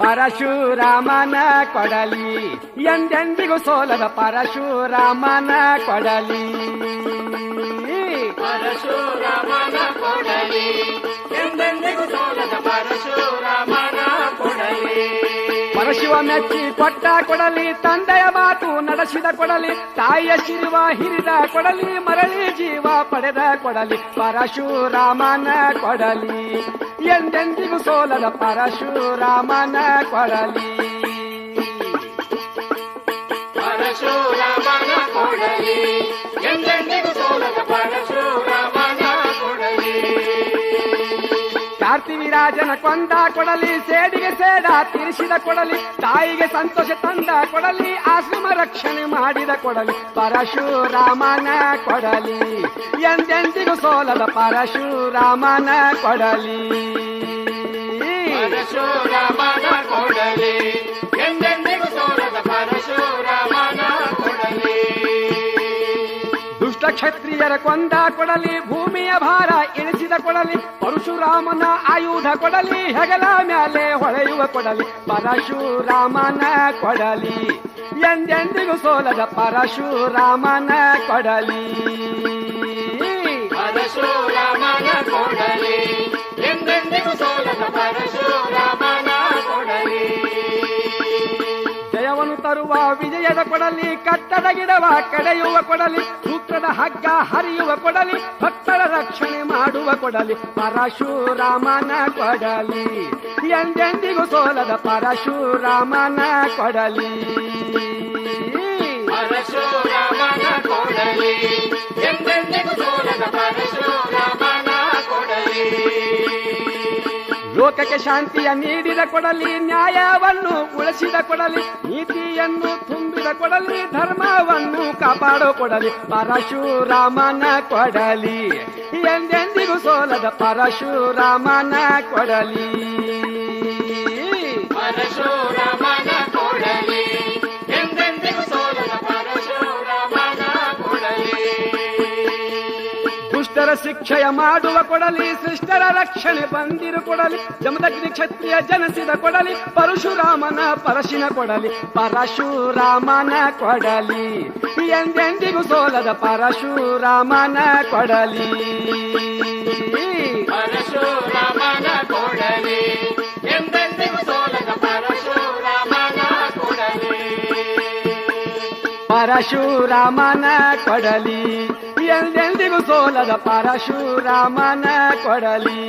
ಪರಶುರಾಮನ ಕೊಡಲಿ. ಎಂದೆಂದಿಗೂ ಸೋಲದ ಪರಶುರಾಮನ ಕೊಡಲಿ. ಪರಶುರಾಮನ ಕೊಡಲಿ. ಎಂದೆಂದಿಗೂ ಸೋಲದ ಪರಶುರಾಮನ ಕೊಡಲಿ. ಪರಶಿವ ಮೆಚ್ಚಿ ಕೊಟ್ಟ ಕೊಡಲಿ ತಂದೆಯ ಮಾತು ನಡೆಸಿದ ಕೊಡಲಿ ತಾಯಿಯ ಶಿರುವ ಹಿರಿದ ಕೊಡಲಿ ಮರಳಿ ಜೀವ ಪಡೆದ ಕೊಡಲಿ ಪರಶುರಾಮನ ಕೊಡಲಿ. ಎಂದೆಂದಿಗೂ ಸೋಲದ ಪರಶುರಾಮನ ಕೊಡಲಿ. ಪರಶುರಾಮನ ಕೊಡಲಿ. ಕಾರ್ತಿವಿರಾಜನ ಕೊಂದ ಕೊಡಲಿ, ಸೇಡಿಗೆ ಸೇಡ ತಿರಿಸಿದ ಕೊಡಲಿ, ತಾಯಿಗೆ ಸಂತೋಷ ತಂದ ಕೊಡಲಿ, ಆಶ್ರಮ ರಕ್ಷಣೆ ಮಾಡಿದ ಕೊಡಲಿ, ಪರಶುರಾಮನ ಕೊಡಲಿ. ಎಂದೆಂದಿಗೂ ಸೋಲದ ಪರಶುರಾಮನ ಕೊಡಲಿ. ಪರಶುರಾಮನ ಕೊಡಲಿ. ದುಷ್ಟ ಕ್ಷತ್ರಿಯರ ಕೊಂದ ಕೊಡಲಿ ಭೂಮಿಯ ಭಾರ ಇಳಿಸಿದ ಕೊಡಲಿ ಪರಶುರಾಮನ ಆಯುಧ ಕೊಡಲಿ ಹೆಗಲ ಮ್ಯಾಲೆ ಹೊಳೆಯುವ ಕೊಡಲಿ ಪರಶುರಾಮನ ಕೊಡಲಿ. ಎಂದೆಂದಿಗೂ ಸೋಲದ ಪರಶುರಾಮನ ಕೊಡಲಿ. ಪರಶುರಾಮನ ಕೊಡಲಿ ಎಂದೆಂದಿಗೂ ಸೋಲದ ಪರಶುರಾಮನ ಕೊಡಲಿ. ಜಯವನ್ನು ತರುವ ವಿಜಯದ ಕೊಡಲಿ ಕಟ್ಟದ ಗಿಡವ ಕಡೆಯುವ ಕೊಡಲಿ ಸೂತ್ರದ ಹಗ್ಗ ಹರಿಯುವ ಕೊಡಲಿ, ಭಕ್ತರ ರಕ್ಷಣೆ ಮಾಡುವ ಕೊಡಲಿ, ಪರಶುರಾಮನ ಕೊಡಲಿ. ಎಂದೆಂದಿಗೂ ಸೋಲದ ಪರಶುರಾಮನ ಕೊಡಲಿ. ಪರಶುರಾಮನ ಕೊಡಲಿ, ಎಂದೆಂದಿಗೂ ಸೋಲದ ಪರಶುರಾಮನ ಕೊಡಲಿ. ಲೋಕಕ್ಕೆ ಶಾಂತಿಯ ನೀಡಿದ ಕೊಡಲಿ, ನ್ಯಾಯವನ್ನು ಉಳಿಸಿದ ಕೊಡಲಿ, ನೀತಿಯನ್ನು ತುಂಬಿದ ಕೊಡಲಿ, ಧರ್ಮವನ್ನು ಕಾಪಾಡೋ ಕೊಡಲಿ ಪರಶುರಾಮನ ಕೊಡಲಿ. ಎಂದೆಂದಿಗೂ ಸೋಲದ ಪರಶುರಾಮನ ಕೊಡಲಿ. ಪರಶುರಾಮನ ದುಷ್ಟರ ಶಿಕ್ಷೆಯ ಮಾಡುವ ಕೊಡಲಿ ಶಿಷ್ಟರ ರಕ್ಷಣೆ ಬಂದಿರು ಕೊಡಲಿ ಜಮದಗ್ನಿ ಕ್ಷತ್ರಿಯ ಜನಸಿದ ಕೊಡಲಿ ಪರಶುರಾಮನ ಪರಶಿನ ಕೊಡಲಿ ಪರಶುರಾಮನ ಕೊಡಲಿ ಎಂದೆಂದಿಗೂ ಸೋಲದ ಪರಶುರಾಮನ ಕೊಡಲಿ. ಪರಶುರಾಮನ ಕೊಡಲಿ ಎಂದೆಂದಿಗೂ ಸೋಲದ ಪರಶುರಾಮನ ಕೊಡಲಿ. ಪರಶುರಾಮನ ಕೊಡಲಿ. ಎಂದೆಂದಿಗೂ ಸೋಲದ ಪರಶುರಾಮನ ಕೊಡಲಿ